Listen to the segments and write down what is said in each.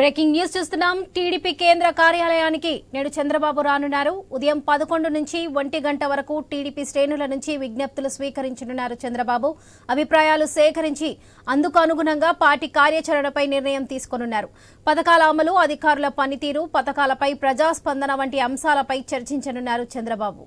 Breaking news చూస్తున్నాం. TDP కేంద్ర కార్యాలయానికి నేడు చంద్రబాబు రానున్నారు. ఉదయం పదకొండు నుంచి ఒంటి గంట వరకు టీడీపీ శ్రేణుల నుంచి విజ్ఞప్తులు స్వీకరించనున్నారు చంద్రబాబు. అభిప్రాయాలు సేకరించి అందుకు అనుగుణంగా పార్టీ కార్యాచరణపై నిర్ణయం తీసుకోనున్నారు. పథకాల అమలు అధికారుల పనితీరు పథకాలపై ప్రజాస్పందన వంటి అంశాలపై చర్చించనున్నారు చంద్రబాబు.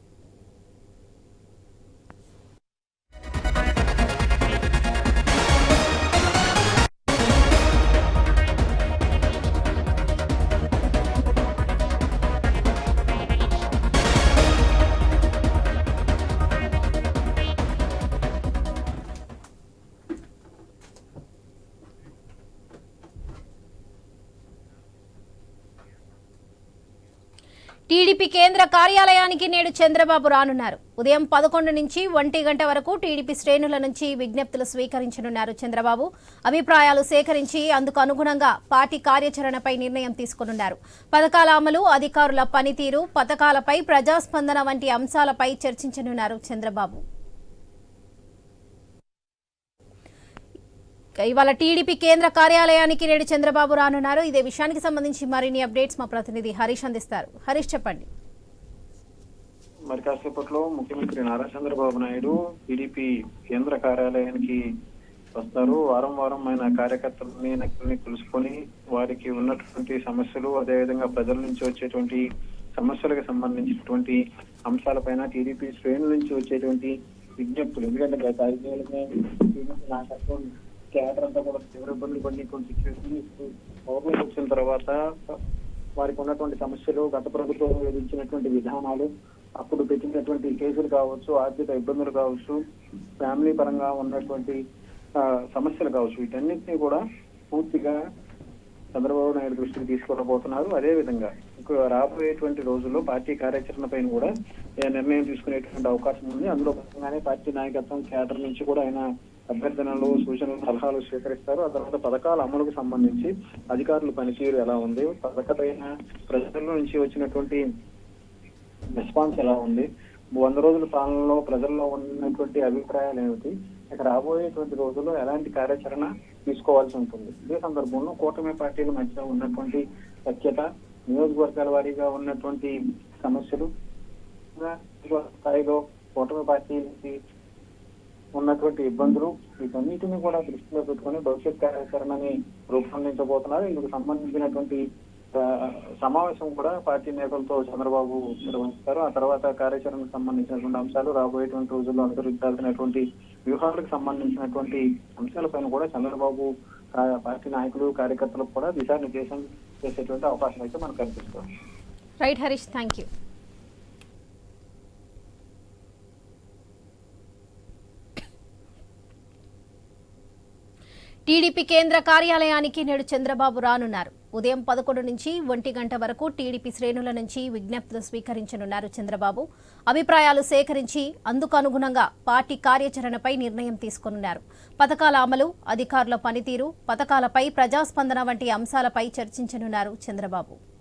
టీడీపీ కేంద్ర కార్యాలయానికి నేడు చంద్రబాబు రానున్నారు. ఉదయం పదకొండు నుంచి ఒంటి గంట వరకు టీడీపీ శ్రేణుల నుంచి విజ్ఞప్తులు స్వీకరించనున్నారు చంద్రబాబు. అభిప్రాయాలు సేకరించి అందుకు అనుగుణంగా పార్టీ కార్యాచరణపై నిర్ణయం తీసుకునున్నారు. పథకాల అమలు అధికారుల పనితీరు పథకాలపై ప్రజాస్పందన వంటి అంశాలపై చర్చించనున్నారు చంద్రబాబు. ఇవాళ టీడీపీ కేంద్ర కార్యాలయానికి నేడు చంద్రబాబు రానున్నారు. ఇదే విషయానికి సంబంధించి మరిన్ని అప్డేట్స్ మా ప్రతినిధి హరీష్ అందిస్తారు. హరీష్ చెప్పండి. మరి కాసేపట్లో ముఖ్యమంత్రి నారా చంద్రబాబు నాయుడు టీడీపీ కేంద్ర కార్యాలయానికి వస్తారు. వారం వారం ఆయన కార్యకర్తలని నక్కుల్ని కలుసుకొని వారికి ఉన్నటువంటి సమస్యలు అదేవిధంగా ప్రజల నుంచి వచ్చేటువంటి సమస్యలకు సంబంధించినటువంటి అంశాలపైన టీడీపీ శ్రేణుల నుంచి వచ్చేటువంటి విజ్ఞప్తులు. ఎందుకంటే గత ఐదేళ్ళుగా టీడీపీ నాయకత్వం అంతా కూడా తీవ్ర ఇబ్బందులు పడినటువంటి సిచ్యువేషన్ ఇప్పుడు గవర్నమెంట్ వచ్చిన తర్వాత వారికి ఉన్నటువంటి సమస్యలు గత ప్రభుత్వం విధించినటువంటి విధానాలు అప్పుడు పెట్టినటువంటి కేసులు కావచ్చు ఆర్థిక ఇబ్బందులు కావచ్చు ఫ్యామిలీ పరంగా ఉన్నటువంటి సమస్యలు కావచ్చు వీటన్నిటిని కూడా పూర్తిగా చంద్రబాబు నాయుడు దృష్టికి తీసుకురాబోతున్నారు. అదే విధంగా రాబోయేటువంటి రోజుల్లో పార్టీ కార్యాచరణ పైన కూడా నిర్ణయం తీసుకునేటువంటి అవకాశం ఉంది. అందులో భాగంగానే పార్టీ నాయకత్వం క్యాడర్ నుంచి కూడా ఆయన అభ్యర్థనలు సూచనలు సలహాలు స్వీకరిస్తారు. ఆ తర్వాత పథకాల అమలుకు సంబంధించి అధికారుల పనితీరు ఎలా ఉంది? పథకపైన ప్రజల నుంచి వచ్చినటువంటి రెస్పాన్స్ ఎలా ఉంది? వంద రోజుల పాలనలో ప్రజల్లో ఉన్నటువంటి అభిప్రాయాలు ఏమిటి? ఇక రాబోయేటువంటి రోజుల్లో ఎలాంటి కార్యాచరణ తీసుకోవాల్సి ఉంటుంది? ఇదే సందర్భంలో కూటమి పార్టీల మధ్య ఉన్నటువంటి సఖ్యత నియోజకవర్గాల వారీగా ఉన్నటువంటి సమస్యలు స్థాయిలో కూటమి పార్టీలకి ఉన్నటువంటి ఇబ్బందులు వీటన్నిటిని కూడా దృష్టిలో పెట్టుకుని భవిష్యత్ కార్యాచరణని రూపొందించబోతున్నారు. ఇందుకు సంబంధించినటువంటి సమావేశం కూడా పార్టీ నేతలతో చంద్రబాబు నిర్వహిస్తారు. ఆ తర్వాత కార్యాచరణకు సంబంధించినటువంటి అంశాలు రాబోయేటువంటి రోజుల్లో అనుసరించాల్సినటువంటి వ్యూహాలకు సంబంధించినటువంటి అంశాలపైన కూడా చంద్రబాబు పార్టీ నాయకులు కార్యకర్తలకు కూడా దిశానిర్దేశం చేసేటువంటి అవకాశం అయితే మనకు కనిపిస్తుంది. Right Harish thank you TDP కేంద్ర కార్యాలయానికి నేడు చంద్రబాబు రానున్నారు. ఉదయం పదకొండు నుంచి ఒంటి గంట వరకు టీడీపీ శ్రేణుల నుంచి విజ్ఞప్తులు స్వీకరించనున్నారు చంద్రబాబు. అభిప్రాయాలు సేకరించి అందుకు అనుగుణంగా పార్టీ కార్యాచరణపై నిర్ణయం తీసుకోనున్నారు. పథకాల అమలు అధికారుల పనితీరు పథకాలపై ప్రజాస్పందన వంటి అంశాలపై చర్చించనున్నారు చంద్రబాబు.